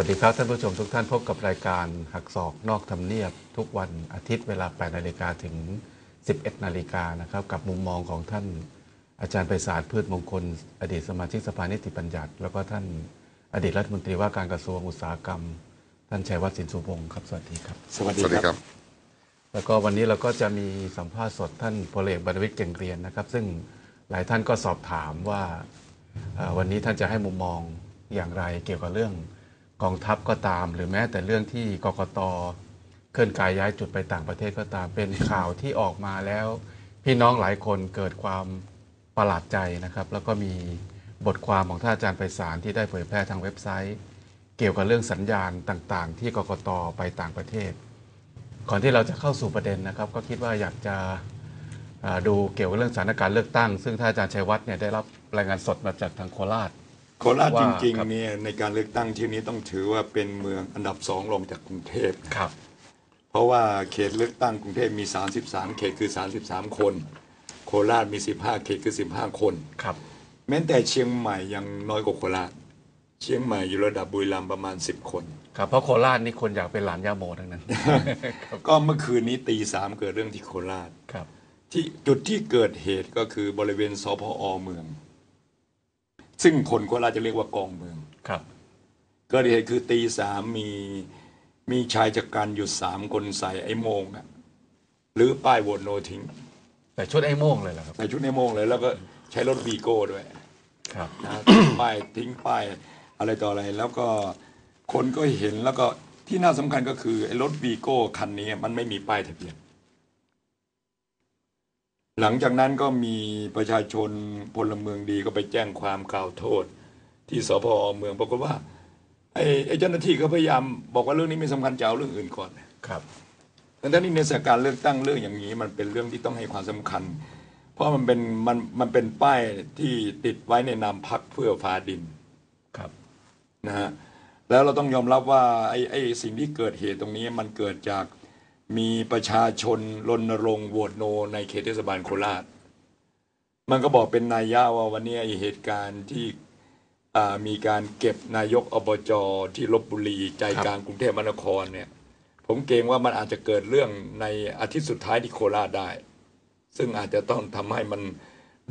วัสดีครับท่านผู้ชมทุกท่านพบกับรายการหักศอกนอกทำเนียบ ทุกวันอาทิตย์เวลา 8 นาฬิกาถึง 11 นาฬิกานะครับ กับมุมมองของท่านอาจารย์ไพศาลพืชมงคล อดีตสมาชิกสภานิติบัญญัติ แล้วก็ท่านอดีตรัฐมนตรีว่าการกระทรวงอุตสาหกรรม ท่านชัยวัฒน์สินสุพงศ์ครับสวัสดีครับ สวัสสดีวัสดีคครัรับบแล้วก็วันนี้เราก็จะมีสัมภาษณ์สดท่านพลเอกบรรวิทย์เก่งเรียนนะครับ ซึ่งหลายท่านก็สอบถามว่าเอ่อวันนี้ท่านจะให้มุมมองอย่างไรเกี่ยวกับเรื่อง กองทัพก็ตาม หรือแม้แต่เรื่องที่กกตเคลื่อนกายย้ายจุดไปต่างประเทศก็ตาม เป็นข่าวที่ออกมาแล้ว พี่น้องหลายคนเกิดความประหลาดใจนะครับ แล้วก็มีบทความของท่านอาจารย์ไพศาลที่ได้เผยแพร่ทางเว็บไซต์ เกี่ยวกับเรื่องสัญญาณต่างๆ ที่กกตไปต่างประเทศ ก่อนที่เราจะเข้าสู่ประเด็นนะครับ ก็คิดว่าอยากจะดูเกี่ยวกับเรื่องสถานการณ์เลือกตั้ง ซึ่งท่านอาจารย์ชัยวัฒน์เนี่ยได้รับรายงานสดมาจากทางโคราช โคราชว่าจริงครับๆเนี่ยในการเลือกตั้งที่นี้ต้องถือว่าเป็นเมืองอันดับสองรองจากกรุงเทพครับ เพราะว่าเขตเลือกตั้งกรุงเทพมี 33 เขตคือ 33 คน โคราชมี 15 เขตคือ 15 คนครับแม้แต่เชียงใหม่ยังน้อยกว่าโคราช เชียงใหม่อยู่ระดับบุรีรัมย์ประมาณ 10 คนครับเพราะโคราชนี่คนอยากเป็นหลานยาโมทั้งนั้นครับก็เมื่อคืนนี้ตีสามเกิดเรื่องที่โคราชครับ ที่จุดที่เกิดเหตุก็คือบริเวณสพอเมือง ซึ่งคนโคราชจะเรียกว่ากองเมืองครับเกิดเหตุคือตีสามมีมีชายจัดการอยู่สามคนใส่ไอ้โมงอะหรือป้ายโหวตโนทิ้งแต่ชุดไอ้โม่งเลยเหรอครับ ใส่ชุดไอ้โมงเลย แล้วก็ใช้รถวีโก้ด้วยครับนะป้ายทิ้งป้ายอะไรต่ออะไร แล้วก็คนก็เห็นแล้วก็ที่น่าสำคัญก็คือไอ้รถวีโก้คันนี้มันไม่มีป้ายทะเบียน หลังจากนั้นก็มีประชาชนพลเมืองดีก็ไปแจ้งความกล่าวโทษ ที่สพอเมืองปรากฏว่าไอ้ไอ้เจ้าหน้าที่ก็พยายามบอกว่าเรื่องนี้ไม่สำคัญจะเอาเรื่องอื่นก่อนครับดังนั้นนี่ในสถานการณ์เลือกตั้งเรื่องอย่างนี้ มันเป็นเรื่องที่ต้องให้ความสำคัญ เพราะมันเป็นมันมันเป็นป้ายที่ติดไว้ในนามพักเพื่อฟ้าดินครับนะฮะแล้วเราต้องยอมรับว่าไอ้ไอ้สิ่งที่เกิดเหตุตรงนี้มันเกิดจาก มีประชาชนรณรงค์โหวตโน ในเขตเทศบาลโคราช มันก็บอกเป็นนัยยะว่าวันนี้ไอ้เหตุการณ์ที่อ่ามีการเก็บนายกอบจที่ลบบุรีใจกลางกรุงเทพมหานครเนี่ย ผมเกรงว่ามันอาจจะเกิดเรื่องในอาทิตย์สุดท้ายที่โคราชได้ ซึ่งอาจจะต้องทำให้มัน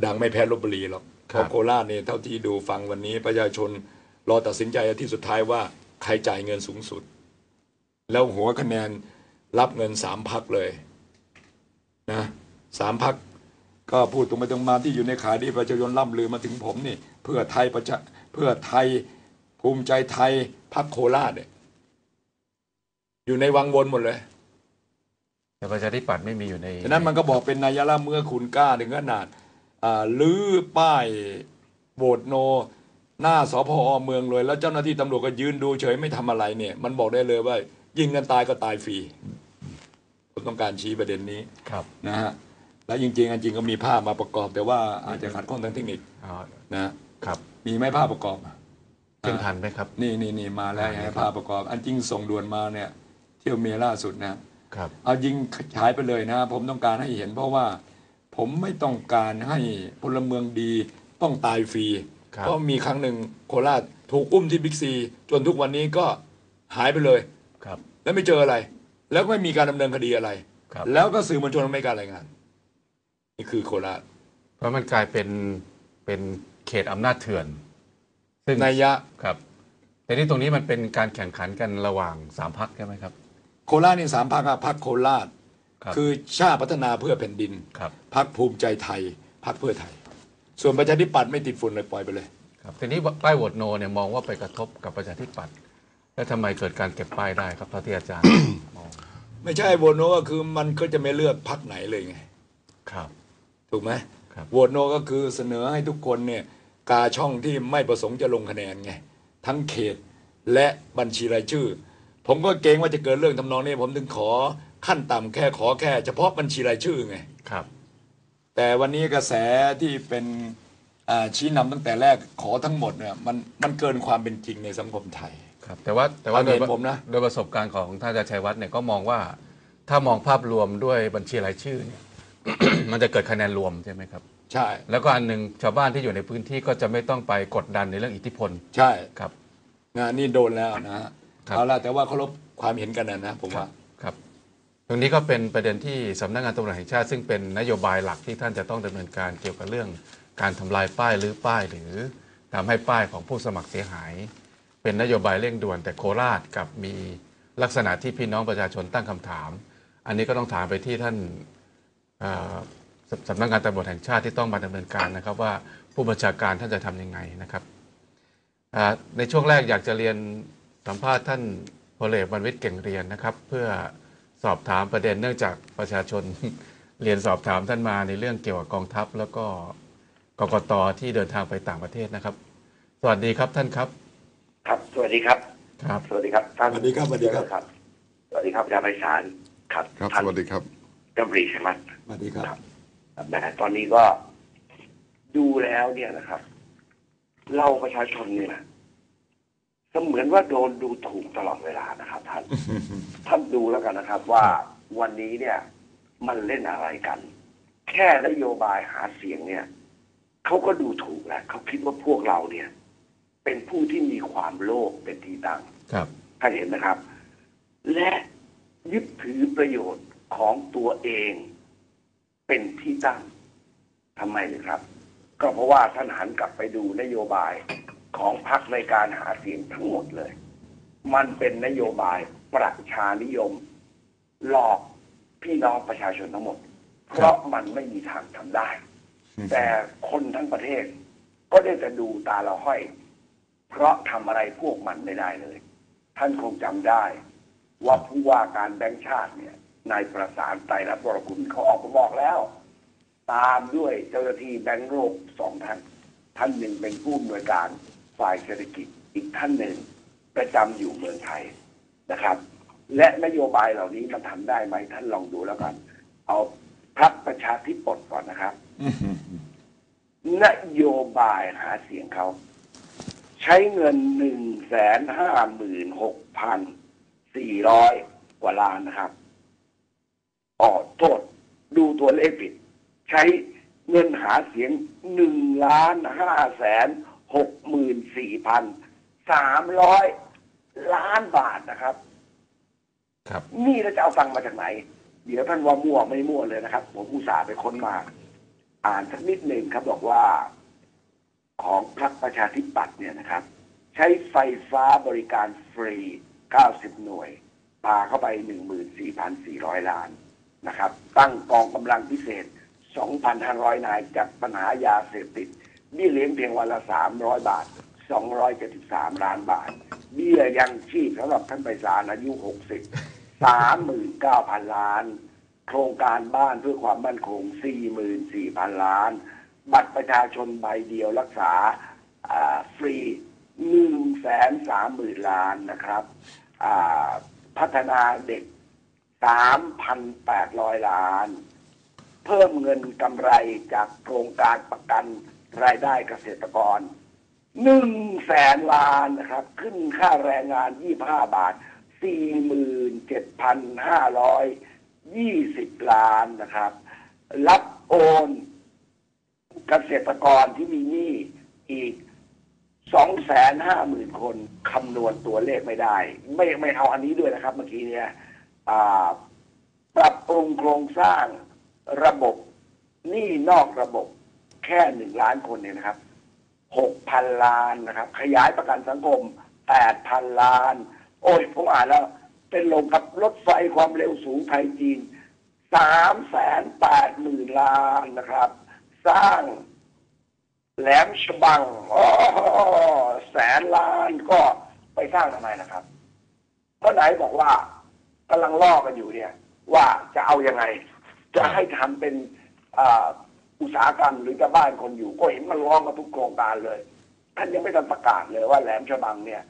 ดังไม่แพ้ลบบุรีหรอกเพราะโคราชเนี่ยเท่าที่ดูฟังวันนี้ประชาชนรอตัดสินใจอาทิตย์สุดท้ายว่าใครจ่ายเงินสูงสุด แล้วหัวคะแนน รับเงินสามพักเลยนะสามพักก็พูดตรงไปตรงมาที่อยู่ในขาที่ประชาชนล่ำลือมาถึงผมนี่ เพื่อไทยประชาเพื่อไทยภูมิใจไทยพักโคราชเนี่ยอยู่ในวังวนหมดเลย แต่ประชาธิปัตย์ไม่มีอยู่ในฉะนั้นมันก็บอกเป็นนายละเมื่อคุณกล้าถึงขนาดอ่าลื้อป้ายโบดโน หน้าสพอเมืองเลย แล้วเจ้าหน้าที่ตำรวจก็ยืนดูเฉยไม่ทำอะไรเนี่ย มันบอกได้เลยว่า ยิงกันตายก็ตายฟรีผมต้องการชี้ประเด็นนี้ครับนะฮะแล้วจริงๆอันจริงก็มีภาพมาประกอบ แต่ว่าอาจจะขัดข้องทางเทคนิคอ๋อนะฮะครับมีไหมภาพประกอบขึ้นทันไหมครับ นี่นี่นี่มาแล้วอ่าให้ภาพประกอบ อันจริงส่งด่วนมาเนี่ย เที่ยวเมียล่าสุดนะครับเอายิงฉายไปเลยนะ ผมต้องการให้เห็น เพราะว่าผมไม่ต้องการให้พลเมืองดีต้องตายฟรีครับเพราะมีครั้งหนึ่งโคราชถูกอุ้มที่บิ๊กซี จนทุกวันนี้ก็หายไปเลย ครับ แล้วไม่เจออะไร แล้วก็ไม่มีการดำเนินคดีอะไรครับแล้วก็สื่อมวลชนไม่กล้ารรายงาน นี่คือโคราชเพราะมันกลายเป็นเป็นเขตอำนาจเถื่อนซึ่งนัยยะครับแต่ที่ตรงนี้มันเป็นการแข่งขันกันระหว่างสามพักใช่ไหมครับ โคราชนี่สามพักพักโคราชครับคือชาติพัฒนาเพื่อแผ่นดินครับพักภูมิใจไทยพักเพื่อไทย ส่วนประชาธิปัตย์ไม่ติดฝุ่นเลยปล่อยไปเลย ครับทีนี้ป้ายโหวตโนเนี่ยมองว่าไปกระทบกับประชาธิปัตย์ แล้วทำไมเกิดการเก็บป้ายได้ครับเท่าที่อาจารย์ มองไม่ใช่โหวตโนก็คือมันก็จะไม่เลือกพักไหนเลยไง ครับ ถูกไหมครับ โหวตโนก็คือเสนอให้ทุกคนเนี่ยกาช่องที่ไม่ประสงค์จะลงคะแนนไง ทั้งเขตและบัญชีรายชื่อ ผมก็เกรงว่าจะเกิดเรื่องทำนองนี้ผมถึงขอขั้นต่ำแค่ขอแค่ เฉพาะบัญชีรายชื่อไง ครับ แต่วันนี้กระแสที่เป็นอ่าชี้นำตั้งแต่แรกขอทั้งหมดเนี่ยมันมันเกินความเป็นจริงในสังคมไทย ครับแต่ว่าแต่ว่าความโดยเห็นผมนะโดยประสบการณ์ของท่านอาจารย์ชัยวัฒน์เนี่ยก็มองว่าถ้ามองภาพรวมด้วยบัญชีรายชื่อเนี่ยมันจะเกิดคะแนนรวมใช่ไหมครับ ใช่ แล้วก็อันหนึ่งชาวบ้านที่อยู่ในพื้นที่ก็จะไม่ต้องไปกดดันในเรื่องอิทธิพล ใช่ครับนะนี่โดนแล้วนะฮะครับเอาละแต่ว่าเคารพความเห็นกันนะนะผมว่าครับ ตรงนี้ก็เป็นประเด็นที่สำนักงานตำรวจแห่งชาติ ซึ่งเป็นนโยบายหลักที่ท่านจะต้องดำเนินการเกี่ยวกับเรื่องการทำลายป้ายหรือป้ายหรือทำให้ป้ายของผู้สมัครเสียหาย เป็นนโยบายเร่งด่วน แต่โคราชกับมีลักษณะที่พี่น้องประชาชนตั้งคำถาม อันนี้ก็ต้องถามไปที่ท่านสำนักงานตำรวจแห่งชาติที่ต้องมาดำเนินการนะครับ ว่าผู้บัญชาการท่านจะทำยังไงนะครับในช่วงแรกอยากจะเรียนสัมภาษณ์ท่านพลเอกบรรวิทย์เก่งเรียนนะครับ เพื่อสอบถามประเด็นเนื่องจากประชาชนเรียนสอบถามท่านมาในเรื่องเกี่ยวกับกองทัพ แล้วก็กกตที่เดินทางไปต่างประเทศนะครับ สวัสดีครับท่านครับ ครับ สวัสดีครับ ครับ สวัสดีครับท่านสวัสดีครับสวัสดีครับ ครับ สวัสดีครับอาจารย์ไพศาลครับครับท่านสวัสดีครับดำรีใช่ไหมสวัสดีครับแหมตอนนี้ก็ดูแล้วเนี่ยนะครับ เราประชาชนเนี่ยนะเสมือนว่าโดนดูถูกตลอดเวลานะครับ ท่าน ท่านดูแล้วกันนะครับ ว่าวันนี้เนี่ย มันเล่นอะไรกัน แค่นโยบายหาเสียงเนี่ยเขาก็ดูถูกแล้วเขาคิดว่าพวกเราเนี่ยเป็น ผู้ที่มีความโลภเป็นที่ตั้งครับท่านเห็นนะครับ และยึดถือประโยชน์ของตัวเองเป็นที่ตั้งทำไมนะครับ ก็เพราะว่าท่านหันกลับไปดูนโยบายของพรรคในการหาเสียงทั้งหมดเลย มันเป็นนโยบายประชานิยม หลอกพี่น้องประชาชนทั้งหมด เพราะมันไม่มีทางทำได้ แต่คนทั้งประเทศ ก็ได้แต่ดูตาเราห้อย เพราะทำอะไรพวกมันไม่ได้เลย ท่านคงจำได้ ว่าผู้ว่าการแบงค์ชาติเนี่ยนายประสานไตรรัตน์วรกุลเขาออกมาบอกแล้ว ตามด้วยเจ้าหน้าที่แบงค์โลกสองท่าน ท่านหนึ่งเป็นผู้อำนวยการฝ่ายเศรษฐกิจอีกท่านหนึ่งประจำอยู่เมืองไทยนะครับ และนโยบายเหล่านี้มันทำได้ไหมท่านลองดูแล้วกัน เอาพรรคประชาธิปัตย์ก่อนนะครับนโยบายหาเสียงเขาใช้เงินหนึ่งแสนห้าหมื่นหกพันสี่ร้อยกว่าล้านนะครับอ๋อโทษดูตัวเลขผิด ใช้เงินหาเสียงหนึ่งล้านห้าแสนหกหมื่นสี่พันสามร้อยล้านบาทนะครับ ครับ นี่เราจะเอาฟังมาจากไหน เดี๋ยวท่านว่ามั่วไม่มั่วเลยนะครับ ผมอุตส่าห์ไปค้นมา อ่านสักนิดหนึ่งครับบอกว่า ของพรรคประชาธิปัตย์เนี่ยนะครับ ใช้ไฟฟ้าบริการฟรี 90 หน่วยปาเข้าไป 14,400 ล้านนะครับ ตั้งกองกำลังพิเศษ 2,500 นายจัดปัญหายาเสพติดเบี้ยเลี้ยงเพียงวันละ 300 บาท 273 ล้านบาท เบี้ยยังชีพสำหรับท่านไปศาลอายุ 60 39,000 ล้าน โครงการบ้านเพื่อความมั่นคง 44,000 ล้าน บัตรประชาชนใบเดียวรักษาอ่าฟรี130,000ล้านนะครับพัฒนาเด็ก3,800ล้าน เพิ่มเงินกำไรจากโครงการประกันรายได้เกษตรกรหนึ่งแสนล้านนะครับ ขึ้นค่าแรงงานยี่ห้าบาทสี่หมื่นเจ็ดพันห้าร้อยยี่สิบล้านนะครับ รับโอน เกษตรกรที่มีหนี้อีกสองแสนห้าหมื่นคนคำนวณตัวเลขไม่ได้ ไม่ไม่เอาอันนี้ด้วยนะครับ เมื่อกี้เนี่ยปรับปรุงโครงสร้างระบบหนี้นอกระบบแค่หนึ่งล้านคนเนี่ยนะครับหกพันล้านนะครับ ขยายประกันสังคมแปดพันล้าน โอ้ยผมอ่านแล้ว เป็นลงกับรถไฟความเร็วสูงไทยจีนสามแสนแปดหมื่นล้านนะครับ สร้าง แหลมฉบังอ๋อแสนล้านก็ไปสร้างทำไมนะครับเพราะไหนบอกว่ากำลังล่อกันอยู่เนี่ย ว่าจะเอายังไง จะให้ทำเป็นออุตสาหกรรมหรือจะบ้านคนอยู่ ก็เห็นมันร้องมาทุกโครงการเลยท่านยังไม่ทันประกาศเลยว่าแหลมฉบังเนี่ย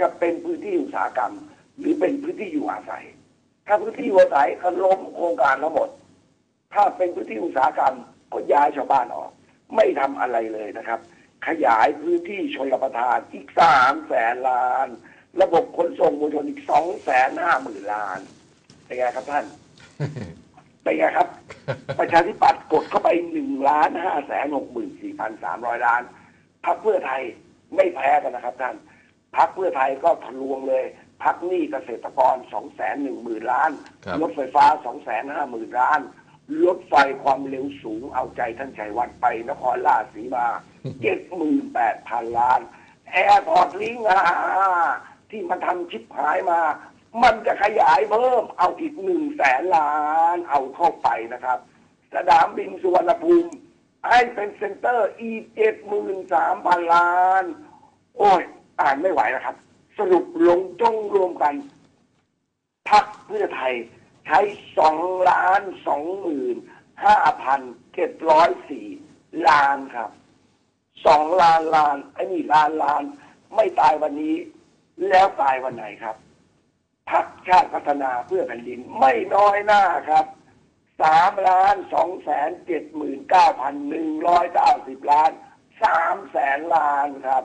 จะเป็นพื้นที่อุตสาหกรรม หรือเป็นพื้นที่อยู่อาศัย ถ้าพื้นที่อยู่อาศัยก็ล้มโครงการทั้งหมด ถ้าเป็นพื้นที่อุตสาหกรรม ก็ย้ายชาวบ้านออก ไม่ทำอะไรเลยนะครับ ขยายพื้นที่ชนรับประทานอีกสามแสนล้าน ระบบขนส่งมวลชนอีกสองแสนห้าหมื่นล้านเป็นไงครับท่านเป็นไงครับ ประชาธิปัตย์กดเข้าไปหนึ่งล้านห้าแสนหกหมื่นสี่พันสามร้อยล้านพรรคเพื่อไทยไม่แพ้กันนะครับท่านพรรคเพื่อไทยก็ทะลวงเลยพักหนี้เกษตรกรสองแสนหนึ่งหมื่นล้านครับรถไฟฟ้าสองแสนห้าหมื่นล้าน รถไฟความเร็วสูงเอาใจท่านชัยวัฒน์ไปนครราชสีมาเจ็ดหมื่นแปดพันล้าน แอร์พอร์ตลิงก์อะที่มันทำชิปหายมา มันจะขยายเพิ่มเอาอีกหนึ่งแสนล้านเอาเข้าไปนะครับ สนามบินสุวรรณภูมิให้เป็นเซ็นเตอร์อีกเจ็ดหมื่นสามพันล้าน โอ้ย อ่านไม่ไหวนะครับ สรุปลงจ้องรวมกันพักเพื่อไทย ใช้สองล้านสองหมื่นห้าพันเจ็ดร้อยสี่ล้านครับสองล้านล้านไอ้นี่ล้านล้าน ไม่ตายวันนี้ แล้วตายวันไหนครับพักชาติพัฒนาเพื่อแผ่นดินไม่น้อยหน้าครับสามล้านสองแสนเจ็ดหมื่นเก้าพันหนึ่งร้อยเก้าสิบล้านสามแสนล้านครับ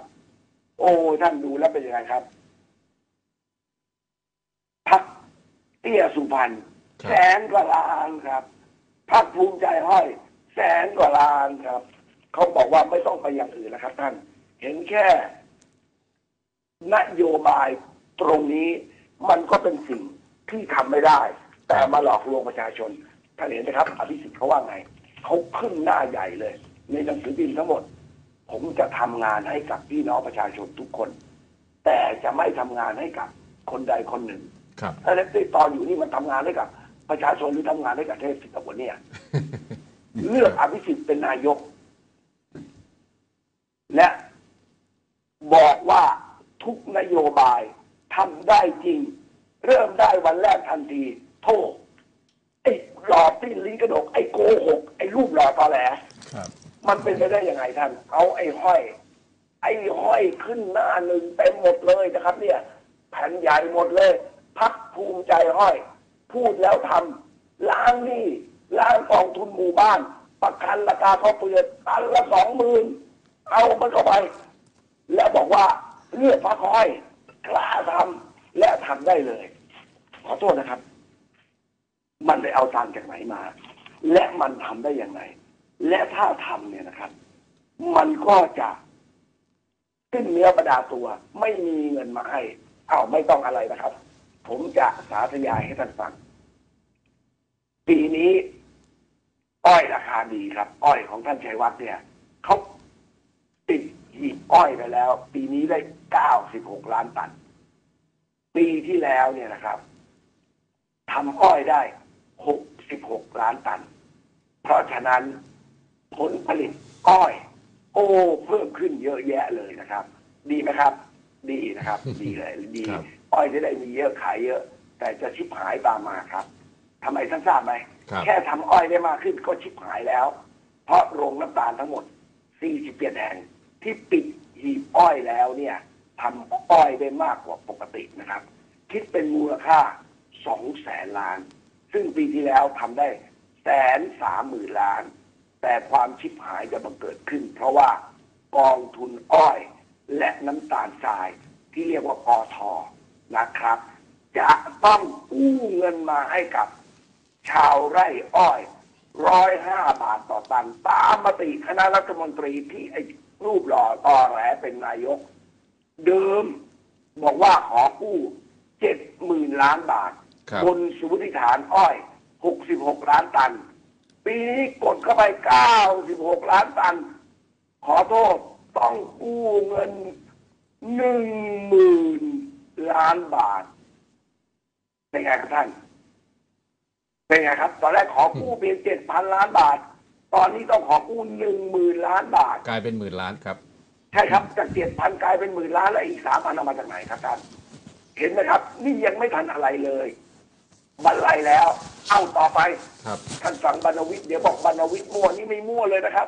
โอ้ท่านดูแล้วเป็นยังไงครับ พัก เตี้ยสุพรรณครับแสนกว่าล้านครับพักภูมิใจห้อยแสนกว่าล้านครับ เขาบอกว่าไม่ต้องไปอย่างอื่นนะครับ ท่าน เห็นแค่ นโยบายตรงนี้มันก็เป็นสิ่งที่ทำไม่ได้ แต่มาหลอกลวงประชาชนท่านเห็นไหมครับอภิสิทธิ์เขาว่าไงเขาขึ้นหน้าใหญ่เลย ในหนังสือพิมพ์ทั้งหมด ผมจะทำงานให้กับพี่น้องประชาชนทุกคน แต่จะไม่ทำงานให้กับคนใดคนหนึ่ง ครับถ้าเล็กที่ตอนอยู่นี่มันทำงานให้กับ ประชาชนหรือทำงานให้กับเทพสิทธิ์กับวันเนี่ยเลือกอภิสิทธิ์เป็นนายก และบอกว่าทุกนโยบายทำได้จริง เริ่มได้วันแรกทันที โทษไอ้หลอดที่ลิ้นกระดก ไอ้โกหก ไอ้รูปหล่อตอแหลครับมันเป็นไปได้ยังไงท่าน เอาไอ้ห้อย ไอ้ห้อยขึ้นหน้าหนึ่งเต็มหมดเลยนะครับ เนี่ย แผ่นใหญ่หมดเลยพัก ภูมิใจห้อย พูดแล้วทำล้างหนี้ล้างกองทุนหมู่บ้าน ประกันราคาข้าวเปลือกตันละสองหมื่นเอามันเข้าไป แล้วบอกว่าเลือกพักห้อยกล้าทำและทำได้เลย ขอโทษนะครับ มันไปเอาตังจากไหนมา และมันทำได้อย่างไร และถ้าทำเนี่ยนะครับ มันก็จะขึ้นเนื้อประดาตัว ไม่มีเงินมาให้เอาไม่ต้องอะไรนะครับ ผมจะสาธยายให้ท่านฟัง ปีนี้ อ้อยราคาดีครับ อ้อยของท่านชัยวัฒน์เนี่ยเขาติดหีบอ้อยไปแล้ว ปีนี้ได้เก้าสิบหกล้านตัน ปีที่แล้วเนี่ยนะครับทำอ้อยได้หกสิบหกล้านตัน เพราะฉะนั้นผลผลิตอ้อย โอ้เพิ่มขึ้นเยอะแยะเลยนะครับ ดีไหมครับ ดีนะครับ ดีเลยดี อ้อยจะได้มีเยอะขายเยอะ แต่จะชิบหายตามมาครับทำไมท่านทราบไหมครับแค่ทำอ้อยได้มากขึ้นก็ชิบหายแล้ว เพราะโรงน้ำตาลทั้งหมด 47 แห่งที่ปิดหีบอ้อยแล้วเนี่ยทำอ้อยได้มากกว่าปกตินะครับ คิดเป็นมูลค่า2แสนล้าน ซึ่งปีที่แล้วทำได้แสนสามหมื่นล้าน แต่ความชิบหายจะบังเกิดขึ้น เพราะว่ากองทุนอ้อยและน้ำตาลทรายที่เรียกว่าปอทอ นะครับ จะต้องกู้เงินมาให้กับชาวไร่อ้อยร้อยห้าบาทต่อตันตามมติคณะรัฐมนตรีที่ไอ้รูปหล่อตอแหลเป็นนายก เดิมบอกว่าขอกู้เจ็ดหมื่นล้านบาทครับบนสมมติฐานอ้อยหกสิบหกล้านตัน ปีนี้กดเข้าไปเก้าสิบหกล้านตัน ขอโทษต้องกู้เงินหนึ่งหมื่น ล้านบาท เป็นไงครับท่าน เป็นไงครับ ตอนแรกขอกู้เพียงเจ็ดพันล้านบาท ตอนนี้ต้องขอกู้หนึ่งหมื่นล้านบาท กลายเป็นหมื่นล้านครับ ใช่ครับ จากเจ็ดพันกลายเป็นหมื่นล้านแล้วอีกสามพันเอามาจากไหนครับท่าน เห็นไหมครับ นี่ยังไม่ทันอะไรเลยบรรลัยแล้ว เอาต่อไป ครับ ท่านฟังบรรณวิทย์เดี๋ยวบอกบรรณวิทย์มั่วนี่ไม่มั่วเลยนะครับ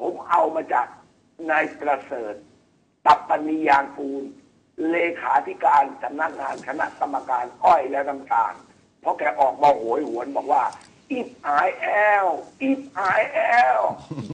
ผมเอามาจากนายประเสริฐตับปณียางกูล เลขาธิการสำนักงานคณะกรรมการอ้อยและน้ำตาลเพราะแกออกมาโหยหวนบอกว่า if I L if I L